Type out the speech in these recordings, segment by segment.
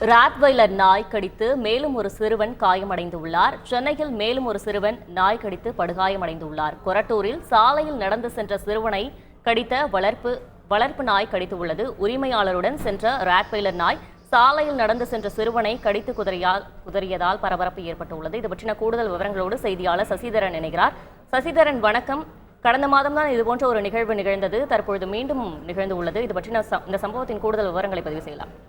Rottweiler நாய் கடித்து மேலும் ஒரு சிறுவன் காயமடைந்துள்ளார். சென்னையில் மேலும் ஒரு சிறுவன் நாய் கடித்து படுகாயமடைந்துள்ளார். கொரட்டூரில் சாலையில் நடந்து சென்ற சிறுவனை கடித்த வளர்ப்பு வளர்ப்பு நாய் கடித்துள்ளது. உரிமையாளருடன் சென்ற ராட்வைலர் நாய் சாலையில் நடந்து சென்ற சிறுவனை கடித்து குதறியால் குதறியதால் பரபரப்பு ஏற்பட்டுள்ளது. இது பற்றின கூடுதல் விவரங்களோடு செய்தியாளர் சசிதரன் இணைகிறார். சசிதரன் வணக்கம். கடந்த மாதம் தான் இதுபோன்ற ஒரு நிகழ்வு நிகழ்ந்தது. தற்பொழுது மீண்டும் நிகழ்ந்து உள்ளது இது பற்றின ச- இந்த சம்பவத்தின் கூடுதல் விவரங்களை பதிவு செய்யலாம்.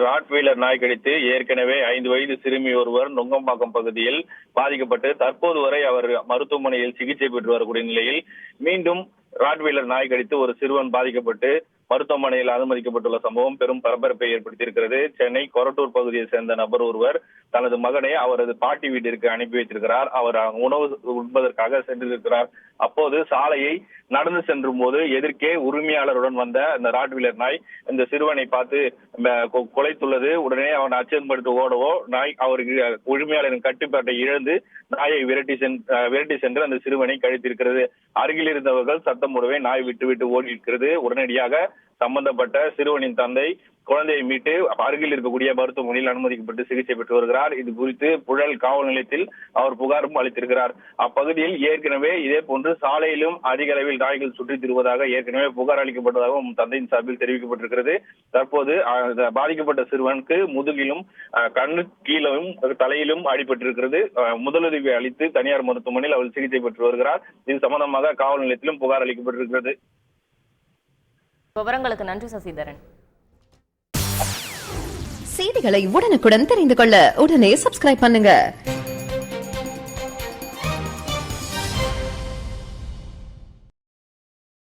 ராட்வீலர் நாய் கடித்து ஏற்கனவே ஐந்து வயது சிறுமி ஒருவர் நுங்கம்பாக்கம் பகுதியில் பாதிக்கப்பட்டு தற்போது வரை அவர் மருத்துவமனையில் சிகிச்சை பெற்று வரக்கூடிய நிலையில் மீண்டும் ராட்வீலர் நாய் கடித்து ஒரு சிறுவன் பாதிக்கப்பட்டு மருத்துவமனையில் அனுமதிக்கப்பட்டுள்ள சம்பவம் பெரும் பரபரப்பை ஏற்படுத்தியிருக்கிறது. சென்னை கொரட்டூர் பகுதியை சேர்ந்த நபர் ஒருவர் தனது மகனை அவரது பாட்டி வீட்டிற்கு அனுப்பி வைத்திருக்கிறார். அவர் உணவு உண்பதற்காக சென்றிருக்கிறார். அப்போது சாலையை நடந்து சென்றும் போது எதிர்க்கே உரிமையாளருடன் வந்த அந்த ராட்வீலர் நாய் இந்த சிறுவனை பார்த்து கொ- குலைத்துள்ளது. உடனே அவன் அச்சம்படுத்து ஓடவோ? நாய் அவருக்கு உரிமையாளரின் கட்டுப்பாட்டை இழந்து நாயை விரட்டி சென் விரட்டி சென்று அந்த சிறுவனை கழித்திருக்கிறது. அருகில் இருந்தவர்கள் சத்தம் போடவே நாய் விட்டு விட்டு ஓடி இருக்கிறது உடனடியாக சம்பந்தப்பட்ட சிறுவனின் தந்தை குழந்தையை மீட்டு அருகில் இருக்கக்கூடிய மருத்துவமனையில் அனுமதிக்கப்பட்டு சிகிச்சை பெற்று வருகிறார். இது குறித்து புழல் காவல் நிலையத்தில் அவர் புகாரும் அளித்திருக்கிறார். அப்பகுதியில் ஏற்கனவே இதே போன்று சாலையிலும் அதிக அளவில் நாய்கள் சுற்றித் திருவதாக ஏற்கனவே புகார் அளிக்கப்பட்டதாகவும் தந்தையின் சார்பில் தெரிவிக்கப்பட்டிருக்கிறது. தற்போது பாதிக்கப்பட்ட சிறுவனுக்கு முதுகிலும் அஹ், கண்ணு கீழும் தலையிலும் அடிபட்டிருக்கிறது. அஹ், முதலுதவி அளித்து தனியார் மருத்துவமனையில் அவர் சிகிச்சை பெற்று வருகிறார். இது சம்பந்தமாக காவல் நிலையத்திலும் புகார் அளிக்கப்பட்டிருக்கிறது. விவரங்களுக்கு நன்றி சசிதரன். செய்திகளை உடனுக்குடன் தெரிந்து கொள்ள உடனே சப்ஸ்கிரைப் பண்ணுங்க.